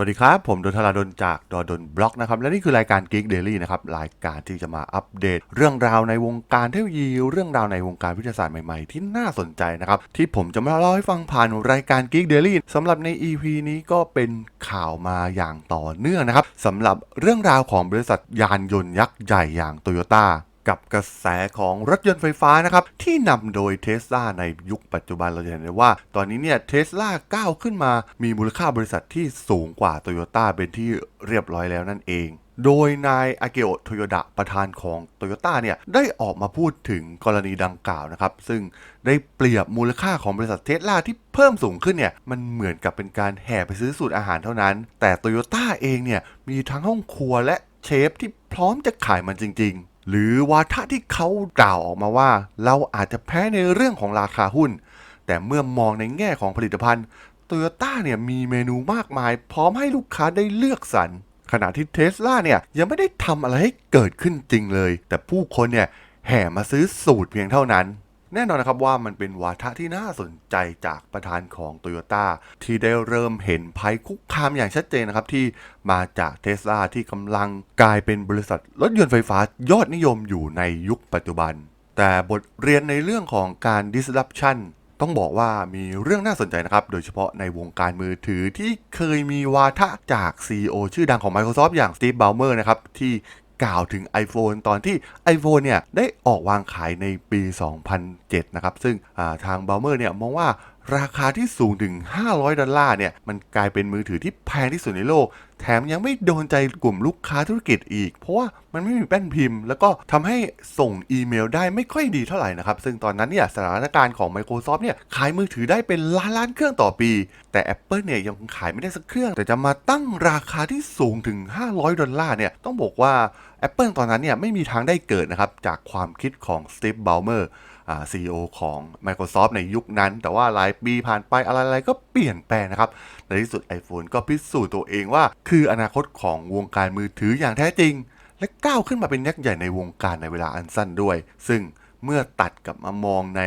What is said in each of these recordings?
วัสดีครับ ผมดนทราดนจากดดนบล็อกนะครับ และนี่คือรายการ Geek Daily นะครับ รายการที่จะมาอัปเดต เรื่องราวในวงการเทคโนโลยี เรื่องราวในวงการวิทยาศาสตร์ใหม่ๆ ที่น่าสนใจนะครับ ที่ผมจะมาเล่าให้ฟังผ่านรายการ Geek Daily สำหรับใน EP นี้ก็เป็นข่าวมาอย่างต่อเนื่องนะครับสำหรับเรื่องราวของบริษัทยานยนต์ยักษ์ใหญ่อย่างโตโยต้า กับกระแสของรถยนต์ไฟฟ้านะครับ ที่นำโดยเท s l a ในยุคปัจจุบันเราจะเห็นได้ว่า ตอนนี้เนี่ยเท s l a ก้าวขึ้นมามีมูลค่าบริษัทที่สูงกว่าโตโยต้าเป็นที่เรียบร้อยแล้วนั่นเองโดยนายอาเกโอะโตโยดะประธานของโตโยต้าเนี่ย ได้ออกมาพูดถึงกรณีดังกล่าวนะครับ ซึ่งได้เปรียบมูลค่าของบริษัทเทสลาที่เพิ่มสูงขึ้นเนี่ย มันเหมือนกับเป็นการแห่ไปซื้อสูตรอาหารเท่านั้น แต่โตโยต้าเองเนี่ย มีทั้งห้องครัวและเชฟที่พร้อมจะขายมันจริง ๆ หรือวาทะที่เขากล่าวออกมาว่า เราอาจจะแพ้ในเรื่องของราคาหุ้น แต่เมื่อมองในแง่ของผลิตภัณฑ์โตโยต้าเนี่ยมีเมนูมากมาย พร้อมให้ลูกค้าได้เลือกสรรขณะที่เทสลาเนี่ยยังไม่ได้ทำอะไรให้เกิดขึ้นจริงเลย แต่ผู้คนเนี่ยแห่มาซื้อสูตรเพียงเท่านั้น แน่นอนนะครับว่ามันเป็นวาทะที่น่าสนใจจากประธานของโตโยต้าที่ได้เริ่มเห็นภัยคุกคามอย่างชัดเจนนะครับ ที่มาจากเทสลาที่กำลังกลายเป็นบริษัทรถยนต์ไฟฟ้ายอดนิยมอยู่ในยุคปัจจุบัน แต่บทเรียนในเรื่องของการ disruption ต้องบอกว่ามีเรื่องน่าสนใจนะครับ โดยเฉพาะในวงการมือถือที่เคยมีวาทะจาก CEO ชื่อดังของ Microsoft อย่าง Steve Ballmer นะครับ ที่ กล่าวถึง iPhone ตอนที่ iPhone เนี่ยได้ออกวางขายในปี 2007 นะครับ ซึ่งาทางบาเมอร์เนี่ยมองว่า ราคาที่สูงถึง 500 ดอลลาร์เนี่ย มันกลายเป็นมือถือที่แพงที่สุดในโลก แถมยังไม่โดนใจกลุ่มลูกค้าธุรกิจอีก เพราะว่ามันไม่มีแป้นพิมพ์ แล้วก็ทำให้ส่งอีเมลได้ไม่ค่อยดีเท่าไหร่นะครับ ซึ่งตอนนั้นเนี่ยสถานการณ์ของ Microsoft เนี่ยขายมือถือได้เป็นล้านล้านเครื่องต่อปี แต่ Apple เนี่ยยังขายไม่ได้สักเครื่อง แต่จะมาตั้งราคาที่สูงถึง 500 ดอลลาร์เนี่ยต้องบอกว่า Apple ตอนนั้นเนี่ยไม่มีทางได้เกิดนะครับจากความคิดของ Steve Ballmer อ่า CEO ของ Microsoft ในยุคนั้น แต่ว่าหลายปีผ่านไปอะไรๆก็เปลี่ยนแปลงนะครับ ในที่สุด iPhone ก็พิสูจน์ตัวเองว่า คืออนาคตของวงการมือถืออย่างแท้จริง และก้าวขึ้นมาเป็นยักษ์ใหญ่ในวงการในเวลาอันสั้นด้วย ซึ่งเมื่อตัดกับมามองใน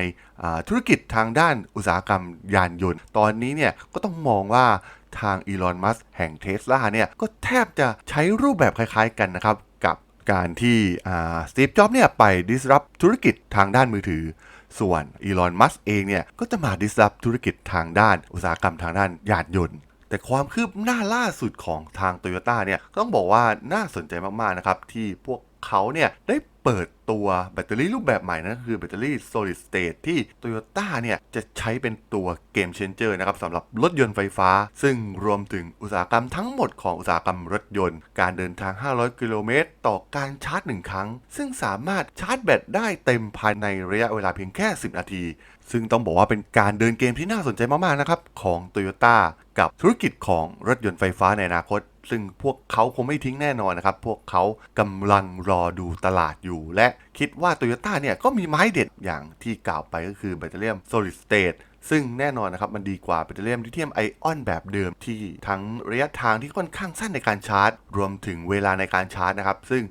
ธุรกิจทางด้านอุตสาหกรรมยานยนต์ ตอนนี้เนี่ยก็ต้องมองว่าทางอีลอน มัสแห่งเทสลาเนี่ย ก็แทบจะใช้รูปแบบคล้ายๆกันนะครับ การที่สตีฟจ็อบเนี่ยไป disrupt ธุรกิจทางด้านมือถือ ส่วนอีลอนมัสเองเนี่ยก็จะมา disrupt ธุรกิจทางด้านอุตสาหกรรมทางด้านยานยนต์ แต่ความคืบหน้าล่าสุดของทางโตโยต้าเนี่ยต้องบอกว่าน่าสนใจมากๆนะครับที่พวก เขาเนี่ยได้เปิดตัวแบตเตอรี่รูปแบบใหม่นั่นคือแบตเตอรี่ solid state ที่ Toyota เนี่ยจะใช้เป็นตัวเกม changer นะครับสำหรับรถยนต์ไฟฟ้า ซึ่งรวมถึงอุตสาหกรรมทั้งหมดของอุตสาหกรรมรถยนต์ การเดินทาง 500 กิโลเมตร ต่อการชาร์จ 1 ครั้ง ซึ่งสามารถชาร์จแบตได้เต็มภายในระยะเวลาเพียงแค่ 10 นาที ซึ่งต้องบอกว่าเป็นการเดินเกมที่น่าสนใจมากๆนะครับของ Toyota กับธุรกิจของรถยนต์ไฟฟ้าในอนาคต ซึ่งพวกเขาคงไม่ทิ้งแน่นอนนะครับ พวกเขากำลังรอดูตลาดอยู่ และคิดว่า Toyota เนี่ยก็มีไม้เด็ดอย่างที่กล่าวไปก็คือแบตเตอรี่ solid state ซึ่งแน่นอนนะครับมันดีกว่าแบตเตอรี่ลิเธียมไอออนแบบเดิมที่ทั้งระยะทางที่ค่อนข้างสั้นในการชาร์จ รวมถึงเวลาในการชาร์จนะครับ ซึ่ง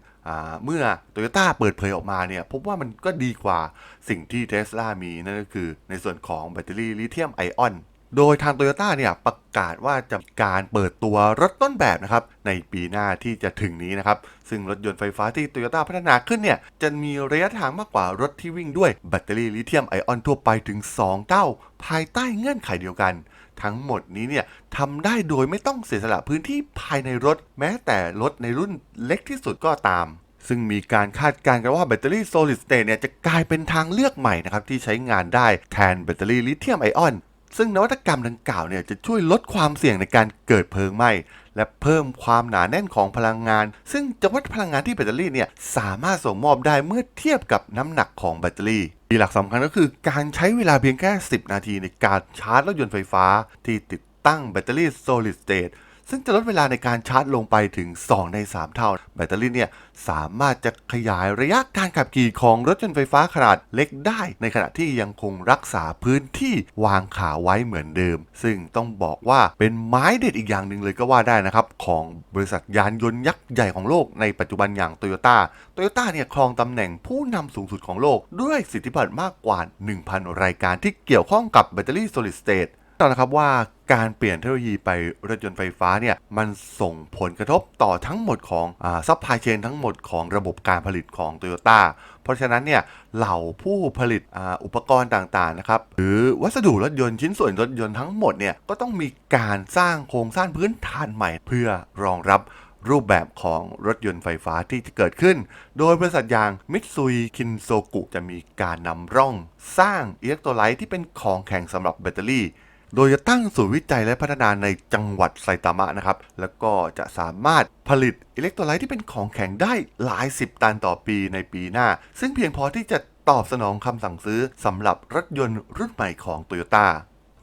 เมื่อ Toyota เปิดเผยออกมาเนี่ยพบว่ามันก็ดีกว่าสิ่งที่ Tesla มีนั่นก็คือในส่วนของแบตเตอรี่ลิเธียมไอออน โดยทาง Toyota เนี่ยประกาศว่าจะมีการเปิดตัวรถต้นแบบนะครับในปีหน้าที่จะถึงนี้นะครับ ซึ่งรถยนต์ไฟฟ้าที่ Toyota พัฒนาขึ้นเนี่ยจะมีระยะทางมากกว่ารถที่วิ่งด้วยแบตเตอรี่ลิเธียมไอออนทั่วไปถึง 2 เท่า ภายใต้เงื่อนไขเดียวกัน ทั้งหมดนี้เนี่ยทำได้โดยไม่ต้องเสียสละพื้นที่ภายในรถ แม้แต่รถในรุ่นเล็กที่สุดก็ตามซึ่งมีการคาดการณ์กันว่าแบตเตอรี่ solid state เนี่ยจะกลายเป็นทางเลือกใหม่นะครับที่ใช้งานได้แทนแบตเตอรี่ลิเธียมไอออน ซึ่งนวัตกรรมดังกล่าวเนี่ยจะช่วยลดความเสี่ยงในการเกิดเพลิงไหม้และเพิ่มความหนาแน่นของพลังงาน ซึ่งจะวัดพลังงานที่แบตเตอรี่เนี่ยสามารถส่งมอบได้เมื่อเทียบกับน้ำหนักของแบตเตอรี่ทีหลักสำคัญก็คือการใช้เวลาเพียงแค่ 10 นาทีในการชาร์จรถยนต์ไฟฟ้าที่ติดตั้งแบตเตอรี่ solid state ซึ่งจะลดเวลาในการชาร์จลงไปถึง 2 ใน 3 เท่า แบตเตอรี่เนี่ยสามารถจะขยายระยะการขับขี่ของรถยนต์ไฟฟ้าขนาดเล็กได้ ในขณะที่ยังคงรักษาพื้นที่วางขาไว้เหมือนเดิม ซึ่งต้องบอกว่าเป็นไม้เด็ดอีกอย่างหนึ่งเลยก็ว่าได้นะครับ ของบริษัทยานยนต์ยักษ์ใหญ่ของโลกในปัจจุบันอย่างโตโยต้าโตโยต้าเนี่ยครองตำแหน่งผู้นำสูงสุดของโลก ด้วยสิทธิบัตรมากกว่า 1,000 รายการที่เกี่ยวข้องกับแบตเตอรี่ solid state ตอนนะครับว่าการเปลี่ยนเทคโนโลยีไปรถยนต์ไฟฟ้าเนี่ยมันส่งผลกระทบต่อทั้งหมดของซัพพลายเชนทั้งหมดของระบบการผลิตของโตโยต้าเพราะฉะนั้นเนี่ยเหล่าผู้ผลิตออุปกรณ์ต่างๆนะครับหรือวัสดุรถยนต์ชิ้นส่วนรถยนต์ทั้งหมดเนี่ยก็ต้องมีการสร้างโครงสร้างพื้นฐานใหม่ เพื่อรองรับรูปแบบของรถยนต์ไฟฟ้าที่จะเกิดขึ้น โดยบริษัทอย่างมิตซุยคินโซกุจะมีการนำร่อง สร้างอิเล็กโทรไลต์ที่เป็นของแข็งสำหรับแบตเตอรี่ โดยจะตั้งศูนย์วิจัยและพัฒนาในจังหวัดไซตามะนะครับ แล้วก็จะสามารถผลิตอิเล็กโทรไลต์ที่เป็นของแข็งได้หลายสิบตันต่อปีในปีหน้า ซึ่งเพียงพอที่จะตอบสนองคำสั่งซื้อสำหรับรถยนต์รุ่นใหม่ของโตโยต้า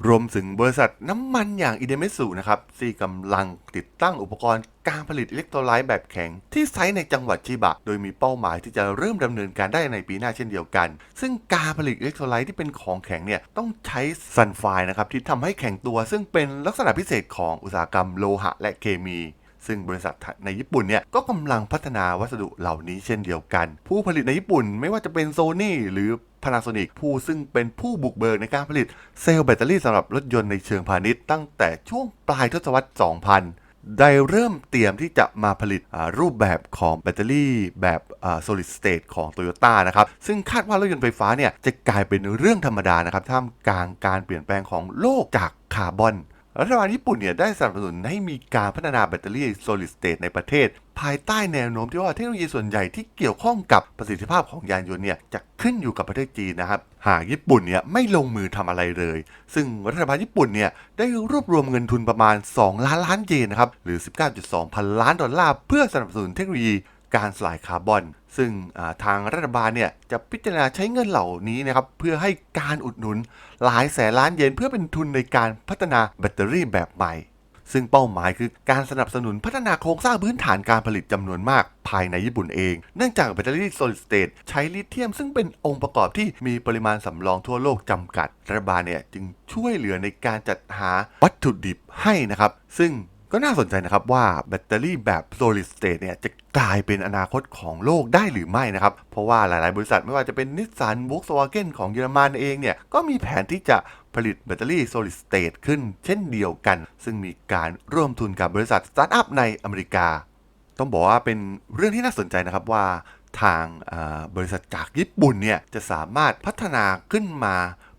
รวมถึงบริษัทน้ำมันอย่างอิเดเมสุนะครับที่กำลังติดตั้งอุปกรณ์การผลิตอิเล็กโทรไลต์แบบแข็ง ที่ไซต์ในจังหวัดชิบะ โดยมีเป้าหมายที่จะเริ่มดำเนินการได้ในปีหน้าเช่นเดียวกัน ซึ่งการผลิตอิเล็กโทรไลต์ที่เป็นของแข็งเนี่ยต้องใช้ซันไฟนะครับที่ทำให้แข็งตัว ซึ่งเป็นลักษณะพิเศษของอุตสาหกรรมโลหะและเคมี ซึ่งบริษัทในญี่ปุ่นเนี่ยก็กำลังพัฒนาวัสดุเหล่านี้เช่นเดียวกัน ผู้ผลิตในญี่ปุ่นไม่ว่าจะเป็นโซนี่หรือ Panasonic ผู้ซึ่งเป็นผู้บุกเบิกในการผลิตเซลล์แบตเตอรี่สำหรับรถยนต์ในเชิงพาณิชย์ตั้งแต่ช่วงปลายทศวรรษ 2000ได้เริ่มเตรียมที่จะมาผลิตรูปแบบของแบตเตอรี่แบบ solid state ของ Toyota นะครับ ซึ่งคาดว่ารถยนต์ไฟฟ้าเนี่ยจะกลายเป็นเรื่องธรรมดานะครับท่ามกลางการเปลี่ยนแปลงของโลกจากคาร์บอน รัฐบาลญี่ปุ่นเนี่ยได้สนับสนุนให้มีการพัฒนาแบตเตอรี่ solid state ในประเทศ ภายใต้แนวโน้มที่ว่าเทคโนโลยีส่วนใหญ่ที่เกี่ยวข้องกับประสิทธิภาพของยานยนต์เนี่ยจะขึ้นอยู่กับประเทศจีนนะครับ หากญี่ปุ่นเนี่ยไม่ลงมือทำอะไรเลย ซึ่งรัฐบาลญี่ปุ่นเนี่ยได้รวบรวมเงินทุนประมาณ 2 ล้านล้านเยนนะครับหรือ 19.2 พันล้านดอลลาร์เพื่อสนับสนุนเทคโนโลยี การสลายคาร์บอน ซึ่งทางรัฐบาลเนี่ยจะพิจารณาใช้เงินเหล่านี้นะครับเพื่อให้การอุดหนุนหลายแสนล้านเยนเพื่อเป็นทุนในการพัฒนาแบตเตอรี่แบบใหม่ ซึ่งเป้าหมายคือการสนับสนุนพัฒนาโครงสร้างพื้นฐานการผลิตจำนวนมากภายในญี่ปุ่นเอง เนื่องจากแบตเตอรี่ solid state ใช้ลิเธียม ซึ่งเป็นองค์ประกอบที่มีปริมาณสำรองทั่วโลกจำกัด รัฐบาลเนี่ยจึงช่วยเหลือในการจัดหาวัตถุดิบให้นะครับ ซึ่ง ก็น่าสนใจนะครับว่าแบตเตอรี่แบบ solid state เนี่ยจะกลายเป็นอนาคตของโลกได้หรือไม่นะครับ เพราะว่าหลายๆ บริษัทไม่ว่าจะเป็นนิสสัน Volkswagen ของเยอรมันเองเนี่ย ก็มีแผนที่จะผลิตแบตเตอรี่ solid state ขึ้นเช่นเดียวกัน ซึ่งมีการร่วมทุนกับบริษัทสตาร์ทอัพในอเมริกา ต้องบอกว่าเป็นเรื่องที่น่าสนใจนะครับว่าทางบริษัทจากญี่ปุ่นเนี่ยจะสามารถพัฒนาขึ้นมา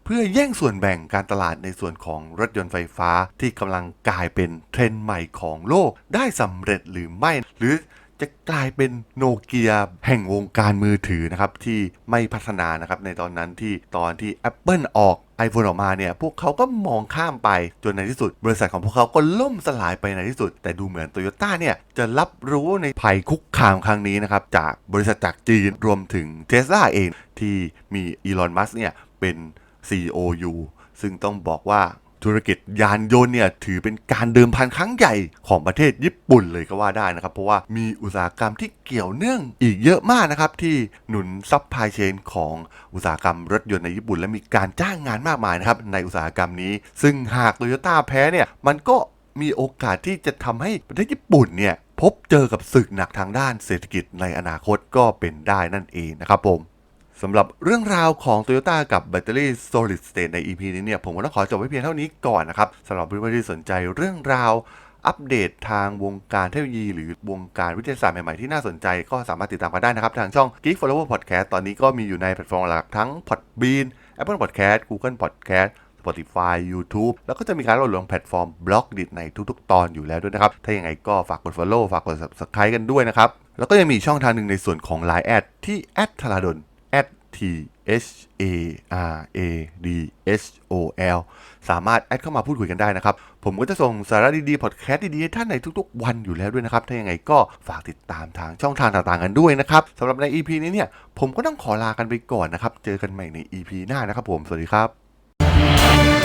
เพื่อแย่งส่วนแบ่งการตลาดในส่วนของรถยนต์ไฟฟ้าที่กำลังกลายเป็นเทรนด์ใหม่ของโลกได้สำเร็จหรือไม่ หรือจะกลายเป็นโนเกียแห่งวงการมือถือนะครับ ที่ไม่พัฒนานะครับ ในตอนนั้นที่ตอนที่ Apple ออก iPhone ออกมาเนี่ย พวกเขาก็มองข้ามไปจนในที่สุด บริษัทของพวกเขาก็ล่มสลายไปในที่สุด แต่ดูเหมือนโตโยต้าเนี่ย จะรับรู้ในภัยคุกคามครั้งนี้นะครับ จากบริษัทจากจีนรวมถึงเทสลาเองที่มีอีลอนมัสเนี่ยเป็น CEO อยู่ซึ่งต้องบอกว่าธุรกิจยานยนต์เนี่ยถือเป็นการเดิมพันครั้งใหญ่ของประเทศญี่ปุ่นเลยก็ว่าได้นะครับ เพราะว่ามีอุตสาหกรรมที่เกี่ยวเนื่องอีกเยอะมากนะครับ ที่หนุนซัพพลายเชนของอุตสาหกรรมรถยนต์ในญี่ปุ่น และมีการจ้างงานมากมายนะครับในอุตสาหกรรมนี้ ซึ่งหากโตโยต้าแพ้เนี่ยมันก็มีโอกาสที่จะทำให้ประเทศญี่ปุ่นเนี่ยพบเจอกับศึกหนักทางด้านเศรษฐกิจในอนาคตก็เป็นได้นั่นเองนะครับผม สำหรับเรื่องราวของ Toyota กับแบตเตอรี่ Solid State ใน EP นี้เนี่ย ผมก็ต้องขอจบไว้เพียงเท่านี้ก่อนนะครับสำหรับเพื่อนๆที่สนใจเรื่องราวอัปเดตทางวงการเทคโนโลยี หรือวงการวิทยาศาสตร์ใหม่ ๆ ที่น่าสนใจก็สามารถติดตามกันได้นะครับ ทางช่อง Geek Flower Podcast ตอนนี้ก็มีอยู่ในแพลตฟอร์มหลักทั้ง Podbean Apple Podcast Google Podcast Spotify YouTube แล้วก็จะมีการโหลดลงแพลตฟอร์มบล็อกดิในทุกๆ ตอนอยู่แล้วด้วยนะครับ ถ้าอย่างไรก็ฝากกด Follow ฝากกด Subscribe กันด้วยนะครับ แล้วก็ยังมีช่องทางหนึ่งในส่วนของ Line แอดที่ t h a r a d o n T H A R A D H O L สามารถแอดเข้ามาพูดคุยกันได้นะครับ ผมก็จะส่งสาระดีๆ พอดแคสต์ดีๆให้ท่านในทุกๆ วันอยู่แล้วด้วยนะครับ ถ้ายังไงก็ฝากติดตามทางช่องทางต่างๆ กันด้วยนะครับสำหรับใน EP นี้เนี่ย ผมก็ต้องขอลากันไปก่อนนะครับ เจอกันใหม่ใน EP หน้านะครับผม สวัสดีครับ